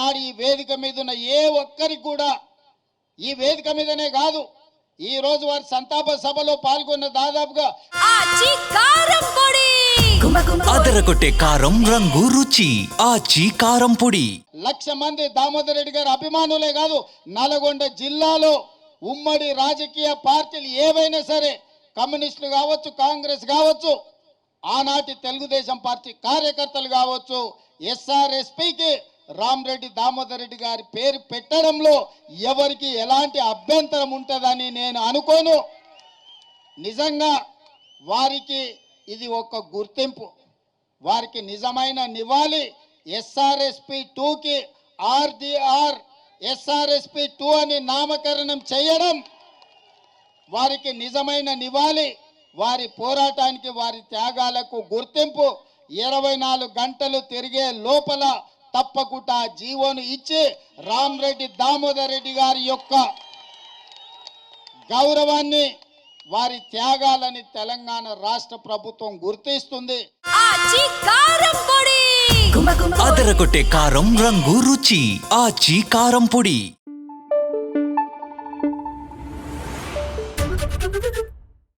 ఈనాడు ఈ వేదిక మీద ఉన్న ఏ ఒక్కరికి కూడా ఈ వేదిక మీదనే కాదు ఈ రోజు వారి సంతాప సభలో పాల్గొన్న దాదాపుగా అదరగొట్టే కారం రంగు రుచి ఆచి కారం పొడి. లక్ష మంది దామోదర్ రెడ్డి గారి అభిమానులే కాదు నల్గొండ జిల్లాలో ఉమ్మడి రాజకీయ పార్టీలు ఏవైనా సరే కమ్యూనిస్టులు కావచ్చు కాంగ్రెస్ కావచ్చు ఆనాటి తెలుగుదేశం పార్టీ కార్యకర్తలు కావచ్చు ఎస్ఆర్ఎస్పికి రామరెడ్డి దామోదర్ రెడ్డి గారి పేరు పెట్టడంలో ఎవరికి ఎలాంటి అభ్యంతరం ఉంటుందని నేను అనుకోను. నిజంగా వారికి ఇది ఒక గుర్తింపు. వారికి నిజమైన నివాళి ఎస్ఆర్ఎస్పి టూకి ఆర్డిఆర్ ఎస్ఆర్ఎస్పి టూ అని నామకరణం చేయడం వారికి నిజమైన నివాళి. వారి పోరాటానికి వారి త్యాగాలకు గుర్తింపు. ఇరవై నాలుగు గంటలు తిరిగే లోపల తప్పకుండా జీవోను ఇచ్చి రామ్రెడ్డి దామోదర్ రెడ్డి గారి యొక్క గౌరవాన్ని వారి త్యాగాలని తెలంగాణ రాష్ట్ర ప్రభుత్వం గుర్తిస్తుంది. అదరగొట్టే కారం రంగు రుచి ఆచి కారం పొడి.